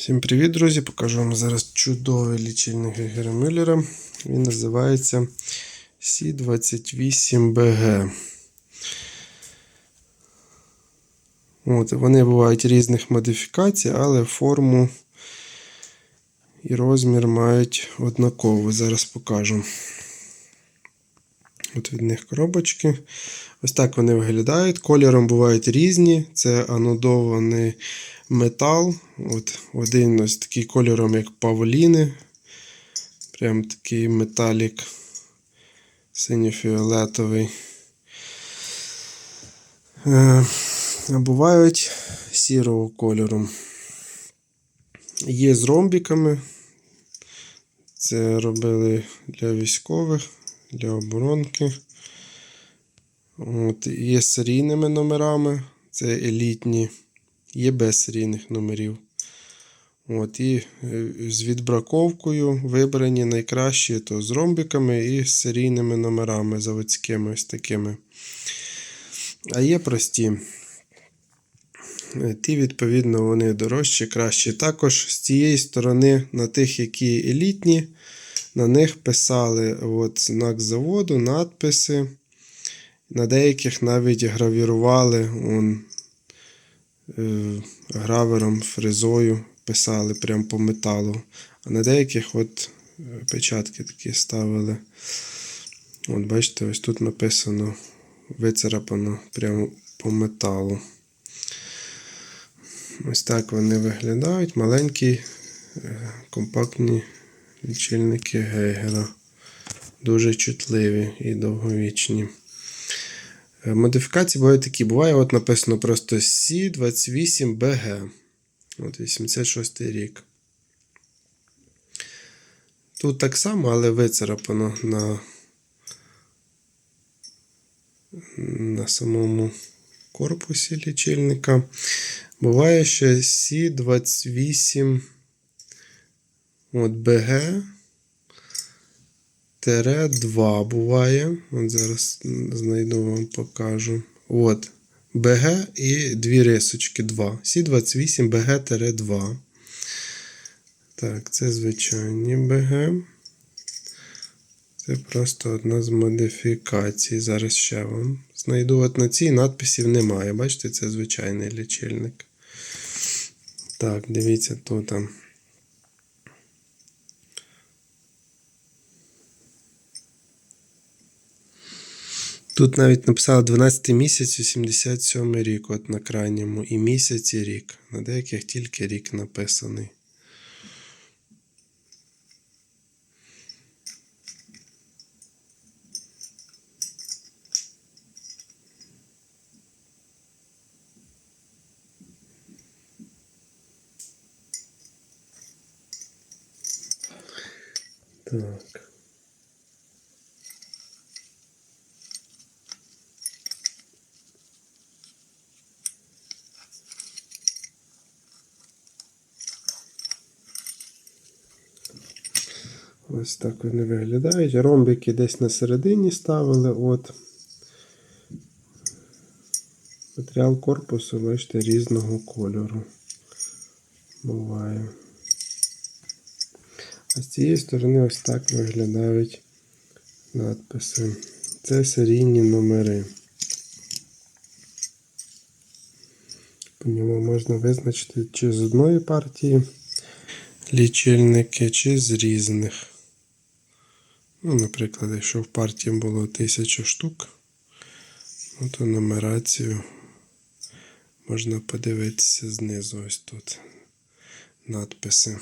Всім привіт, друзі! Покажу вам зараз чудовий лічильник Гегера Мюллера. Він називається C28BG. От, вони бувають різних модифікацій, але форму і розмір мають однаково. Зараз покажу. От від них коробочки. Ось так вони виглядають. Кольором бувають різні. Це анодований метал. От Один ось такий кольором, як павліни. Прям такий металік синьо-фіолетовий. Е, А бувають сірого кольору. Є з ромбіками. Це робили для військових, для оборонки. От, Є серійними номерами, це елітні, є без серійних номерів. От, І е, з відбраковкою вибрані найкращі то з ромбиками і з серійними номерами заводськими ось такими. А є прості. Е, Ті, відповідно, вони дорожчі, кращі. Також з цієї сторони, на тих, які елітні, на них писали от, знак заводу, надписи. На деяких навіть гравірували он, е, гравером, фрезою, писали прямо по металу. А на деяких от печатки такі ставили. От бачите, ось тут написано, вицарапано прямо по металу. Ось так вони виглядають. Маленькі, е, компактні лічильники Гейгера. Дуже чутливі і довговічні. Е, Модифікації бувають такі. Буває, от написано просто C28BG. От 86 рік. Тут так само, але вицарапано на, на самому корпусі лічильника. Буває ще C28 от BG. Тере 2 буває. От зараз знайду вам покажу. От. БГ і дві рисочки 2. Сі28 БГ 2. Так, це звичайні БГ. Це просто одна з модифікацій. Зараз ще вам знайду. От на цій надписів немає. Бачите, це звичайний лічильник. Так, дивіться тут. там. Тут навіть написали 12 місяць, 87 рік, от на крайньому, і місяць і рік. На деяких тільки рік написаний. Так. Ось так вони виглядають. Ромбики десь на середині ставили. От. Матеріал корпусу, бачите, різного кольору. Буває. А з цієї сторони ось так виглядають надписи. Це серійні номери. По ньому можна визначити, чи з одної партії лічильники, чи з різних. Ну, наприклад, якщо в партії було 1000 штук, ну, то нумерацію можна подивитися знизу ось тут надписи.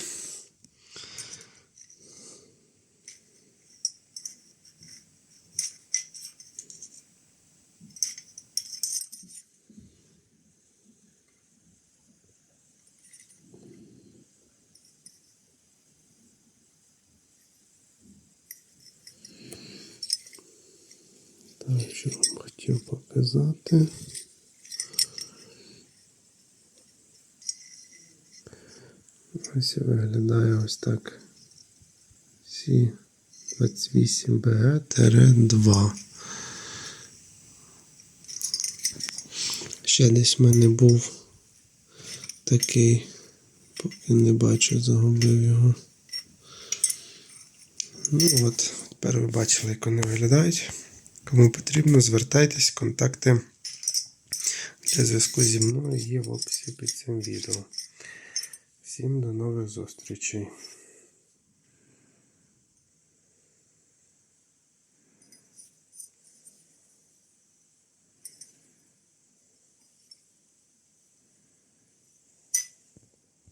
Що вам хотів показати. Ось виглядає ось так. Сі 28 бг 2 Ще десь в мене був такий Поки не бачу, загубив його. Ну от, тепер ви бачили, як вони виглядають. Кому потрібно, звертайтесь, контакти для зв'язку зі мною є в описі під цим відео. Всім до нових зустрічей!